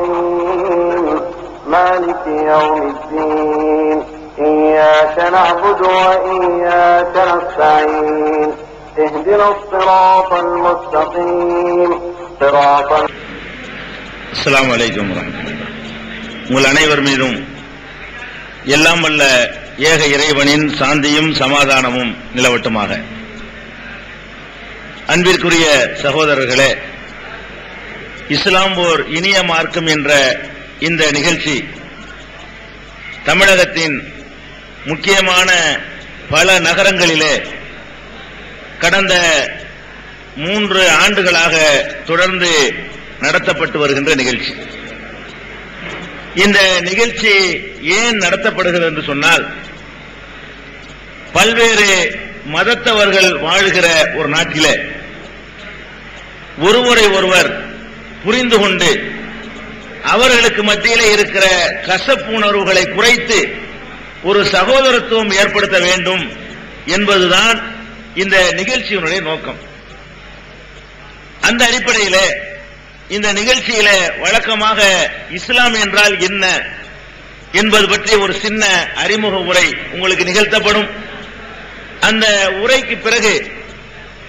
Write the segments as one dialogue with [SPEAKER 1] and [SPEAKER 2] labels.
[SPEAKER 1] الرحيم مالك يوم الدين إياك نعبد وإياك نستعين اهدنا الصراط المستقيم صراط
[SPEAKER 2] அஸ்ஸலாமு அலைக்கும் வரஹ்மத்துல்லாஹ். உங்கள் அனைவர் மீதும் எல்லாம் வல்ல ஏக இறைவனின் சாந்தியும் சமாதானமும் நிலவட்டுமாக அன்பிற்குரிய சகோதரர்களே இஸ்லாம் ஓர் இனிய மார்க்கம் என்ற இந்த நிகழ்ச்சி தமிழகத்தின் முக்கியமான பல நகரங்களிலே கடந்த மூன்று ஆண்டுகளாக தொடர்ந்து நடத்தப்பட்டு வருகின்ற நிகழ்ச்சி. இந்த நிகழ்ச்சி ஏன் நடத்தப்படுகிறது என்று சொன்னால் பல்வேறு மதத்தவர்கள் வாழ்கிற ஒரு நாட்டிலே ஒருவரை ஒருவர் புரிந்து கொண்டு அவர்களுக்கு மத்தியிலே இருக்கிற கசப்புணர்வுகளை குறைத்து ஒரு சகோதரத்துவம் ஏற்படுத்த வேண்டும் என்பதுதான் இந்த நிகழ்ச்சியினுடைய நோக்கம். அந்த அடிப்படையில் இந்த நிகழ்ச்சியில வழக்கமாக இஸ்லாம் என்றால் என்ன என்பது பற்றி ஒரு சின்ன அறிமுக உரை உங்களுக்கு நிகழ்த்தப்படும். அந்த உரைக்கு பிறகு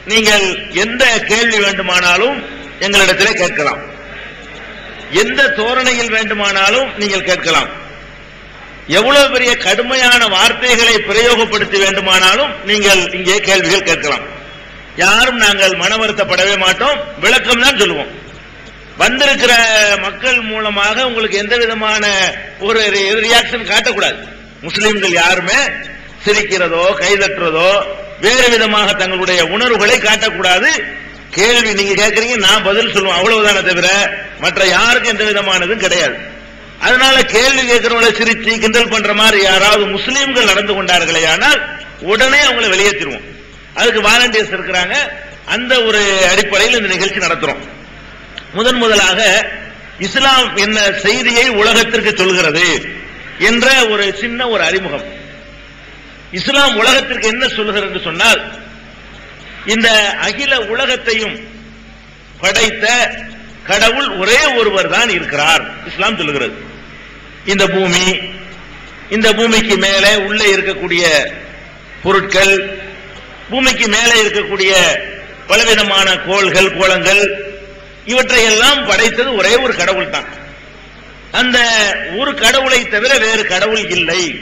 [SPEAKER 2] நீங்கள் எந்த கேள்வி வேண்டுமானாலும் எங்களிடத்திலே கேட்கலாம். எந்த தோரணையில் வேண்டுமானாலும் நீங்கள் கேட்கலாம். எவ்வளவு பெரிய கடுமையான வார்த்தைகளை பிரயோகப்படுத்தி வேண்டுமானாலும் நீங்கள் இங்கே கேள்விகள் கேட்கலாம். யாரும் நாங்கள் மன வருத்தப்படவே மாட்டோம். விளக்கம் தான் சொல்லுவோம். வந்திருக்கிற மக்கள் மூலமாக உங்களுக்கு எந்த விதமான ஒரு ரியாக்ஷன் காட்டக்கூடாது. முஸ்லிம்கள் யாருமே சிரிக்கிறதோ கைதட்டுறதோ வேறு விதமாக தங்களுடைய உணர்வுகளை காட்டக்கூடாது. கேள்வி நீங்க கேட்கறீங்க நான் பதில் சொல்லுவேன். அவ்வளவுதானே தவிர மற்ற யாருக்கும் எந்த விதமானதும் கிடையாது. அதனால கேள்வி கேட்கிறவங்களை சிரிச்சு கிண்டல் பண்ற மாதிரி யாராவது முஸ்லீம்கள் நடந்து கொண்டார்களே ஆனால் உடனே அவங்களை வெளியேற்றிடுவோம் அதுக்கு வாலண்டியர்ஸ் இருக்கிறாங்க. அந்த ஒரு அடிப்படையில் இந்த நிகழ்ச்சி நடத்துறோம். முதன் முதலாக இஸ்லாம் என்ன செய்தியை உலகத்திற்கு சொல்கிறது என்ற ஒரு சின்ன ஒரு அறிமுகம். இஸ்லாம் உலகத்திற்கு என்ன சொல்கிறது சொன்னால் இந்த அகில உலகத்தையும் படைத்த கடவுள் ஒரே ஒருவர் தான் இருக்கிறார். இஸ்லாம் சொல்லுகிறது. இந்த பூமி இந்த பூமிக்கு மேலே உள்ளே இருக்கக்கூடிய பொருட்கள் பூமிக்கு மேலே இருக்கக்கூடிய பலவிதமான கோள்கள் கோலங்கள் இவற்றையெல்லாம் படைத்தது ஒரே ஒரு கடவுள் தான். அந்த ஒரு கடவுளை தவிர வேறு கடவுள் இல்லை.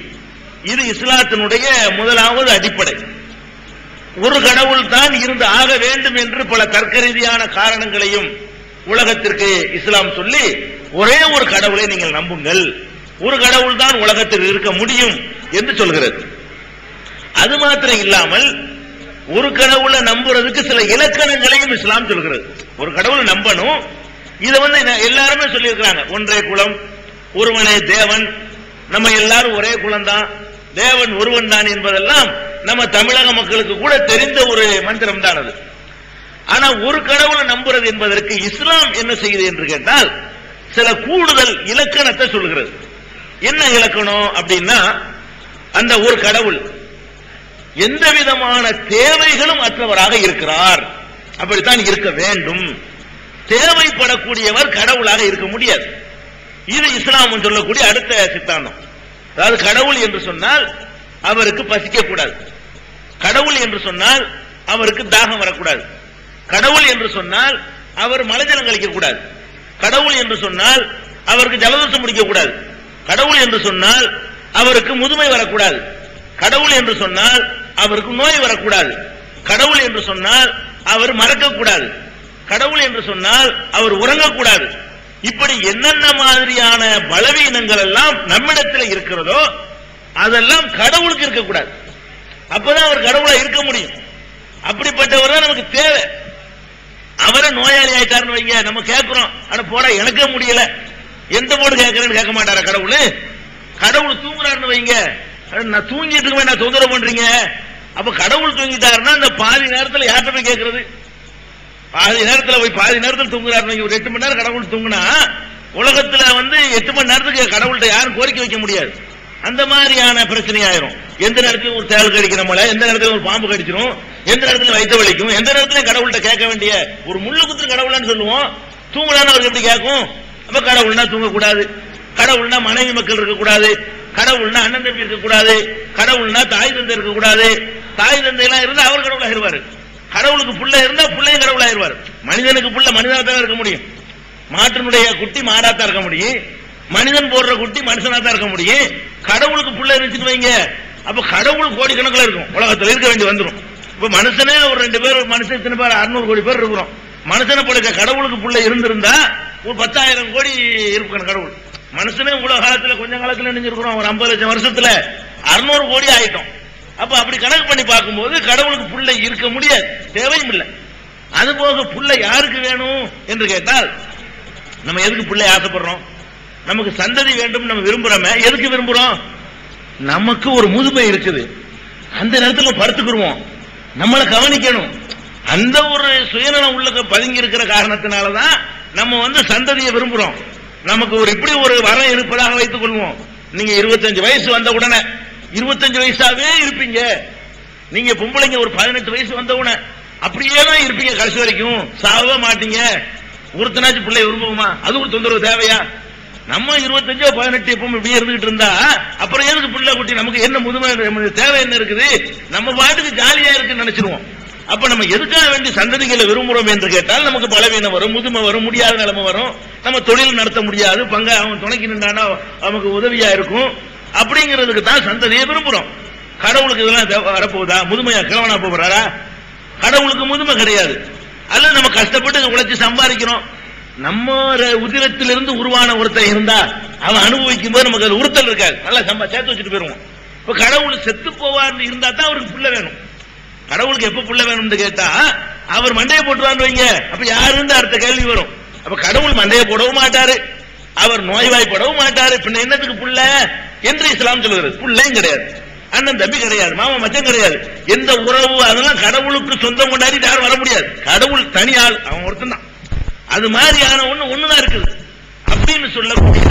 [SPEAKER 2] இது இஸ்லாத்தினுடைய முதலாவது அடிப்படை. ஒரு கடவுள் தான் இருந்து ஆக வேண்டும் என்று பல தர்க்க ரீதியான காரணங்களையும் உலகத்திற்கு இஸ்லாம் சொல்லி ஒரே ஒரு கடவுளை நீங்கள் நம்புங்கள். ஒரு கடவுள் தான் உலகத்தில் இருக்க முடியும் என்று சொல்கிறது. அது மாத்திரம் இல்லாமல் ஒரு கடவுளை நம்புறதுக்கு சில இலக்கணங்களையும் இஸ்லாம் சொல்கிறது. ஒரு கடவுளை நம்பணும். இதை வந்து எல்லாருமே சொல்லியிருக்கிறாங்க. ஒன்றே குலம் ஒருவனே தேவன். நம்ம எல்லாரும் ஒரே குலம் தான் தேவன் ஒருவன் தான் என்பதெல்லாம் நம்ம தமிழக மக்களுக்கு கூட தெரிந்த ஒரு மந்திரம் தான் அது. ஆனா ஒரு கடவுளை நம்புறது என்பதற்கு இஸ்லாம் என்ன செய்யுது என்று கேட்டால் சில கூடுதல் இலக்கணத்தை சொல்கிறது என்ன இலக்கணம் அப்படின்னா அந்த ஒரு கடவுள் எந்த விதமான தேவைகளும் அற்றவராக இருக்கிறார். அப்படித்தான் இருக்க வேண்டும். தேவைப்படக்கூடியவர் கடவுளாக இருக்க முடியாது. இது இஸ்லாம் சொல்லக்கூடிய அடுத்த சித்தாந்தம். அதாவது கடவுள் என்று சொன்னால் அவருக்கு பசிக்க கூடாது. கடவுள் என்று சொன்னால் அவருக்கு தாகம் வரக்கூடாது. கடவுள் என்று சொன்னால் அவர் மலஜலம் கழிக்க கூடாது. கடவுள் என்று சொன்னால் அவருக்கு ஜலதோஷம் முடிக்க கூடாது. கடவுள் என்று சொன்னால் அவருக்கு முதுமை வரக்கூடாது. கடவுள் என்று சொன்னால் அவருக்கு நோய் வரக்கூடாது. கடவுள் என்று சொன்னால் அவர் மறக்கக்கூடாது கடவுள் என்று சொன்னால் அவர் உறங்கக்கூடாது இப்படி என்னென்ன மாதிரியான பலவீனங்கள் எல்லாம் நம்மிடத்தில் இருக்கிறதோ அதெல்லாம் கடவுளுக்கு இருக்கக்கூடாது. அப்பதான் அவர் கடவுளா இருக்க முடியும். அப்படிப்பட்டவர் தான் நமக்கு தேவை. அவரை நோயாளி ஆயிட்டாருன்னு வைங்க நம்ம கேட்கிறோம். ஆனா போட எனக்கே முடியல. எந்த போடு கேட்கறேன்னு கேட்க மாட்டாரா கடவுள்? கடவுள் தூங்குறாருன்னு வைங்க. நான் தூங்கிட்டு இருக்கேன் நான் தொந்தரவு பண்றீங்க? அப்ப கடவுள் தூங்கிட்டாருன்னா அந்த பாதி நேரத்தில் யார்கிட்ட போய் கேட்கறது? பாதி நேரத்தில் போய் பாதி நேரத்தில் தூங்குறாரு. ஒரு எட்டு மணி நேரம் கடவுள் தூங்குனா உலகத்துல வந்து எட்டு மணி நேரத்துக்கு கடவுள்கிட்ட யாரும் கோரிக்கை வைக்க முடியாது. அந்த மாதிரியான பிரச்சனை ஆயிரும். எந்த நேரத்துல ஒரு தேவை கடிக்கிற மழை எந்த நேரத்துல ஒரு பாம்பு கடிச்சிடும் எந்த நேரத்துல வயிற்று வலிக்கும் எந்த நேரத்துல கடவுள்கிட்ட கேட்க வேண்டிய ஒரு முள்ளு குத்து கடவுள்னு சொல்லுவோம். தூங்கலான்னு அவருக்கு எப்படி கேட்கும். அப்ப கடவுள்னா தூங்கக்கூடாது. கடவுள்னா மனைவி மக்கள் இருக்கக்கூடாது. கடவுள்னா அண்ணன் தம்பி இருக்கக்கூடாது. கடவுள்னா தாய் தந்தை இருக்கக்கூடாது. தாய் தந்தை எல்லாம் இருந்தா அவர் கடவுளாயிருவாரு கடவுளுக்கு புள்ள இருந்தா பிள்ளையும் கடவுளாயிருவாரு மனிதனுக்கு புள்ள மனிதனா தான் இருக்க முடியும். மாட்டினுடைய குட்டி மாடாத்தான் இருக்க முடியும். மனிதன் போடுற குட்டி மனுஷனா தான் இருக்க முடியும். கடவுளுக்கு புள்ள இருந்துச்சுன்னு வைங்க. அப்ப கடவுள் கோடிக்கணக்கில் இருக்கும். உலகத்தில் இருக்க வேண்டி வந்துடும் இப்ப மனுஷனே ஒரு ரெண்டு பேர் மனுஷன் இத்தனை பேர் அறுநூறு கோடி பேர் இருக்கிறோம். மனுஷனை படைக்க கடவுளுக்கு புள்ள இருந்திருந்தா ஒரு பத்தாயிரம் கோடி இருக்கணும் கடவுள். மனுஷனே உலக காலத்துல கொஞ்ச காலத்துல நினைஞ்சிருக்கிறோம். ஒரு ஐம்பது லட்சம் வருஷத்துல அறுநூறு கோடி ஆயிட்டோம். அப்ப அப்படி கணக்கு பண்ணி பார்க்கும்போது கடவுளுக்கு புள்ள இருக்க முடியாது. தேவையும் இல்லை. அதுபோக புள்ள யாருக்கு வேணும் என்று கேட்டால் நம்ம எதுக்கு பிள்ளை ஆசைப்படுறோம்? நமக்கு சந்ததி வேண்டும் நம்ம விரும்புறோமே. எதுக்கு விரும்புறோம்? நமக்கு ஒரு முதுமை இருக்குது. அந்த நேரத்தில் படுத்துக்கிடுவோம் நம்மளை கவனிக்கணும். அந்த ஒரு சுயநலம் உள்ள பதுங்கி இருக்கிற காரணத்தினாலதான் நம்ம வந்து சந்ததியை விரும்புறோம். நமக்கு ஒரு இப்படி ஒரு வரம் இருப்பதாக வைத்துக் கொள்வோம். நீங்க இருபத்தஞ்சு வயசு வந்த உடனே இருபத்தஞ்சு வயசாவே இருப்பீங்க. நீங்க பொம்பளைங்க ஒரு பதினெட்டு வயசு வந்த அப்படியே தான் இருப்பீங்க கடைசி வரைக்கும். சாவவே மாட்டீங்க. ஒருத்தனாச்சும் பிள்ளை விரும்புமா அது ஒரு தொந்தரவு தேவையா? நம்ம இருபத்தஞ்சோ பதினெட்டு எப்பவும் இப்படியே இருந்துகிட்டு இருந்தா அப்புறம் எதுக்கு பிள்ளை குட்டி? நமக்கு என்ன முதுமை தேவை என்ன இருக்குது? நம்ம பாட்டுக்கு ஜாலியா இருக்குன்னு நினைச்சிருவோம். அப்ப நம்ம எதுக்காக வேண்டி சந்ததிகளை விரும்புறோம் என்று கேட்டால் நமக்கு பலவீனம் வரும் முதுமை வரும் முடியாத நிலைமை வரும். நம்ம தொழில் நடத்த முடியாது பங்க அவன் துணைக்கு நின்றானா நமக்கு உதவியா இருக்கும். அப்படிங்கிறதுக்கு தான் சந்ததியை விரும்புறோம். கடவுளுக்கு இதெல்லாம் வரப்போகுதா? முதுமையா கிழவனா போகிறாரா? கடவுளுக்கு முதுமை கிடையாது. அல்ல நம்ம கஷ்டப்பட்டு உழைச்சி சம்பாதிக்கிறோம். நம்ம உதிரத்திலிருந்து உருவான ஒருத்தன் இருந்தா அவன் அனுபவிக்கும் போது நமக்கு அது உறுத்தல் இருக்காது. நல்லா சம்பா சேர்த்து வச்சுட்டு போயிருவோம். இப்ப கடவுள் செத்து போவார்னு இருந்தா தான் அவருக்கு புள்ள வேணும். கடவுளுக்கு எப்ப புள்ள வேணும்னு கேட்டா அவர் மண்டையை போட்டுவான்னு வைங்க. அப்ப யாருன்னு அடுத்த கேள்வி வரும். அப்ப கடவுள் மண்டையை போடவும் மாட்டாரு. அவர் நோய்வாய்ப்படவும் மாட்டாரு. பின்ன என்னத்துக்கு புள்ள? என்று இஸ்லாம் சொல்கிறது புள்ளையும் கிடையாது. அண்ணன் தம்பி கிடையாது. மாமா மச்சம் கிடையாது. எந்த உறவு அதெல்லாம் கடவுளுக்கு சொந்தம் கொண்டாடி யாரும் வர முடியாது. கடவுள் தனி ஆள். அவன் ஒருத்தன் தான் அது மாதிரியான ஒண்ணு ஒண்ணுதான் இருக்குது. அப்படின்னு சொல்லக்கூடிய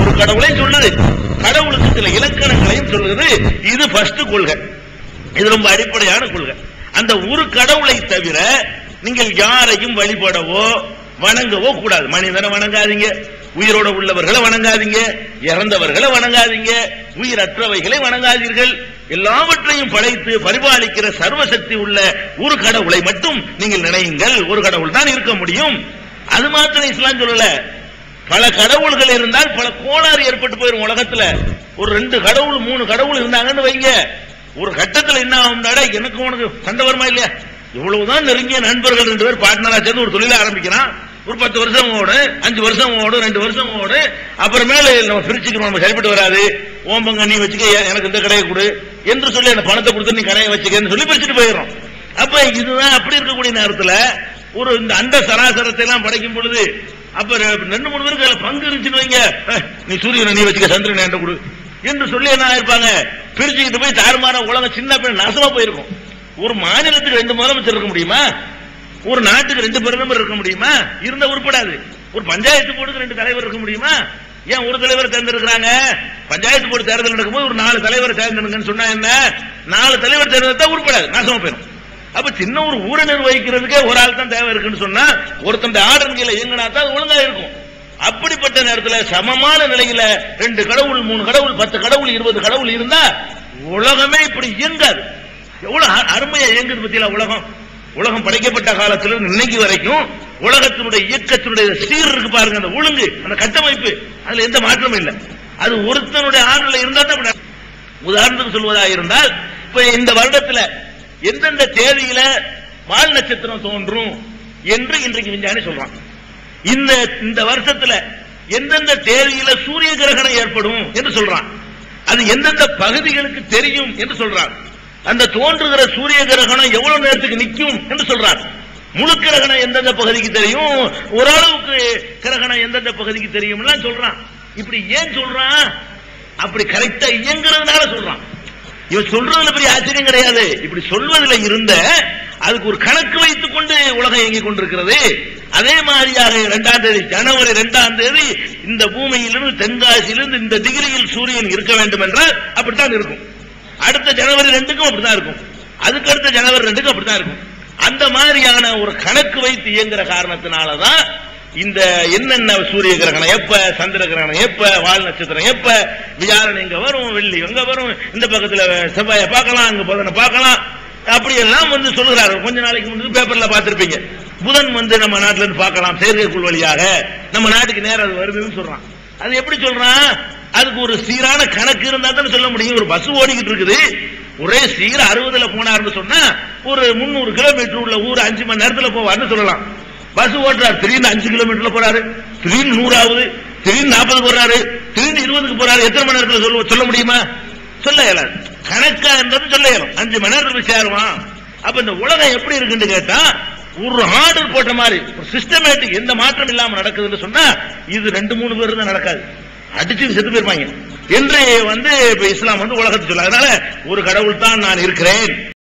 [SPEAKER 2] ஒரு கடவுளையும் சொல்லுது. கடவுளுக்கு சில இலக்கணங்களையும் சொல்லுது. இது ஃபர்ஸ்ட் கொள்கை. இது ரொம்ப அடிப்படையான கொள்கை. அந்த ஒரு கடவுளை தவிர நீங்கள் யாரையும் வழிபடவோ வணங்கவோ கூடாது. மனிதனை வணங்காதீங்க. உயிரோட உள்ளவர்களை வணங்காதீங்க. இறந்தவர்களை வணங்காதீங்க. உயிரற்றவைகளை வணங்காதீர்கள். எல்லாவற்றையும் படைத்து பரிபாலிக்கிற சர்வசக்தி உள்ள ஒரு கடவுளை மட்டும் நீங்கள் நினையுங்கள். ஒரு கடவுள் தான் இருக்க முடியும். அது மாத்திரம் இஸ்லாம் சொல்லல. பல கடவுள்கள் இருந்தால் பல கோளாறு ஏற்பட்டு போயிடும் உலகத்துல. ஒரு ரெண்டு கடவுள் மூணு கடவுள் இருந்தாங்கன்னு வைங்க. ஒரு கட்டத்துல என்ன ஆகும்னாடா எனக்கு உனக்கு சண்டை வருமா இல்லையா? இவ்வளவுதான் நெருங்கிய நண்பர்கள் ரெண்டு பேர் பார்ட்னரா சேர்ந்து ஒரு தொழில ஆரம்பிக்கிறான். ஒரு பத்து வருஷம் ஓடும் அஞ்சு வருஷம் ஓடும் ரெண்டு வருஷம் ஓடும் அப்புறமேல நம்ம பிரிச்சுக்கணும் நம்ம சரிப்பட்டு வராது. ஓம்பங்க நீ வச்சுக்க எனக்கு இந்த கடையை கொடு என்று சொல்லி அந்த பணத்தை கொடுத்து நீ கடையை வச்சுக்கன்னு சொல்லி பிரிச்சுட்டு போயிடும் அப்ப இதுதான் அப்படி இருக்கக்கூடிய நேரத்துல ஒரு இந்த அண்ட சராசரத்தை எல்லாம் படைக்கும் பொழுது அப்ப ரெண்டு மூணு பேருக்கு அதுல பங்கு இருந்துச்சுன்னு வைங்க. நீ சூரியனை நீ வச்சுக்க சந்திரன் என்கிட்ட கொடு என்று சொல்லி என்ன ஆயிருப்பாங்க? பிரிச்சுக்கிட்டு போய் தாறுமாற உலகம் சின்ன பேர் நாசமா போயிருக்கும். ஒரு மாநிலத்துக்கு ரெண்டு முதலமைச்சர் இருக்க முடியுமா? ஒரு நாட்டுக்கு ரெண்டு பிரதமர் இருக்க முடியுமா? இருந்தா உருப்படாது. ஒரு பஞ்சாயத்து போர்டுக்கு ரெண்டு தலைவர் இருக்க முடியுமா? ஏன் ஒரு தலைவர் தேர்ந்தெடுக்கிறாங்க? பஞ்சாயத்து போர்டு தேர்தல் நடக்கும்போது ஒரு நாலு தலைவர் தேர்ந்தெடுங்கன்னு சொன்னா என்ன? நாலு தலைவர் தேர்ந்தெடுத்தா உருப்படாது. நாசமா போயிடும் அப்ப சின்ன ஒரு ஊரை நிர்வகிக்கிறதுக்கே ஒரு ஆள் தான் தேவை இருக்குன்னு சொன்னா ஒருத்தன் ஆர்டர் கீழே இயங்கினா தான் ஒழுங்கா இருக்கும். அப்படிப்பட்ட நேரத்தில் சமமான நிலையில ரெண்டு கடவுள் மூணு கடவுள் பத்து கடவுள் இருபது கடவுள் இருந்தா உலகமே இப்படி இயங்காது. எவ்வளவு அ- அருமையா இயங்குது பத்தியில உலகம்? உலகம் படைக்கப்பட்ட காலத்திலிருந்து இன்னைக்கு வரைக்கும் உலகத்தினுடைய இயக்கத்தினுடைய சீர் இருக்கு பாருங்க அந்த ஒழுங்கு அந்த கட்டமைப்பு. அதுல எந்த மாற்றமும் இல்லை. அது ஒருத்தனுடைய ஆறுல இருந்தா தான் உதாரணத்துக்கு சொல்வதாக இருந்தால் இப்ப இந்த வருடத்துல எந்தெந்த தேதியில வால் நட்சத்திரம் தோன்றும் என்று இன்றைக்கு விஞ்ஞானி சொல்றான். இந்த இந்த வருஷத்துல எந்தெந்த தேதியில சூரிய கிரகணம் ஏற்படும் என்று சொல்றான். அது எந்தெந்த பகுதிகளுக்கு தெரியும் என்று சொல்றான். அந்த தோன்றுகிற சூரிய கிரகணம் எவ்வளவு நேரத்துக்கு நிற்கும் என்று சொல்றார். முழு கிரகணம் எந்தெந்த பகுதிக்கு தெரியும்? ஓரளவுக்கு கிரகணம் எந்தெந்த பகுதிக்கு தெரியும் சொல்றான். இப்படி ஏன் சொல்றான்? அப்படி கரெக்டா இயங்குறதுனால சொல்றான். இவன் சொல்றதுல பெரிய ஆச்சரியம் கிடையாது. இப்படி சொல்வதில் இருந்த அதுக்கு ஒரு கணக்கு வைத்துக் கொண்டு உலகம் இயங்கிக் கொண்டிருக்கிறது. அதே மாதிரியாக இரண்டாம் தேதி ஜனவரி இரண்டாம் தேதி இந்த பூமியிலிருந்து தென்காசியிலிருந்து இந்த டிகிரியில் சூரியன் இருக்க வேண்டும் என்றால் அப்படித்தான் இருக்கும். அடுத்த ஜனவரி ரெண்டுக்கும் அப்படிதான் இருக்கும். அதுக்கு அடுத்த ஜனவரி ரெண்டுக்கும் அப்படிதான் இருக்கும். அந்த மாதிரியான ஒரு கணக்கு வைத்து இயங்குற காரணத்தினாலதான் இந்த என்னென்ன சூரிய கிரகணம் எப்ப சந்திர கிரகணம் எப்ப வால் நட்சத்திரம் எப்ப வியாழன் எங்க வரும் வெள்ளி எங்க வரும் இந்த பக்கத்துல செவ்வாயை பார்க்கலாம் அங்க புதனை பார்க்கலாம். அப்படி எல்லாம் வந்து சொல்கிறாரு கொஞ்ச நாளைக்கு முன்பு பேப்பர்ல பார்த்திருப்பீங்க. புதன் வந்து நம்ம நாட்டுல இருந்து பார்க்கலாம் செயற்கைக்குள் வழியாக. நம்ம நாட்டுக்கு நேரம் அது வருதுன்னு சொல்றான். அது எப்படி சொல்றான்? அதுக்கு ஒரு சீரான கணக்கு இருந்தா தான் சொல்ல முடியும். ஒரு பஸ் ஓடிக்கிட்டு இருக்குது. ஒரே சீர அறுபதுல போனாருன்னு சொன்னா ஒரு முந்நூறு கிலோமீட்டர் உள்ள ஊர் அஞ்சு மணி நேரத்துல போவார்னு சொல்லலாம். பஸ் ஓட்டுறாரு. திடீர்னு அஞ்சு கிலோமீட்டர்ல போறாரு. திடீர்னு நூறாவது திடீர்னு நாற்பது போறாரு. திடீர்னு இருபதுக்கு போறாரு. எத்தனை மணி நேரத்துல சொல்ல சொல்ல முடியுமா? சொல்ல இயலாது. கணக்கா இருந்தது சொல்ல இயலும். அஞ்சு மணி நேரத்துல போய் சேருவான். அப்ப இந்த உலகம் எப்படி இருக்குன்னு கேட்டா ஒரு ஆர்டர் போட்ட மாதிரி ஒரு சிஸ்டமேட்டிக் எந்த மாற்றம் இல்லாம நடக்குதுன்னு சொன்னா இது ரெண்டு மூணு பேர் தான் நடக்காது. அடிச்சு செத்து போயிருப்பாங்க. என்று வந்து இப்ப இஸ்லாம் வந்து உலகத்தை சொல்ல அதனால ஒரு கடவுள் தான் நான் இருக்கிறேன்.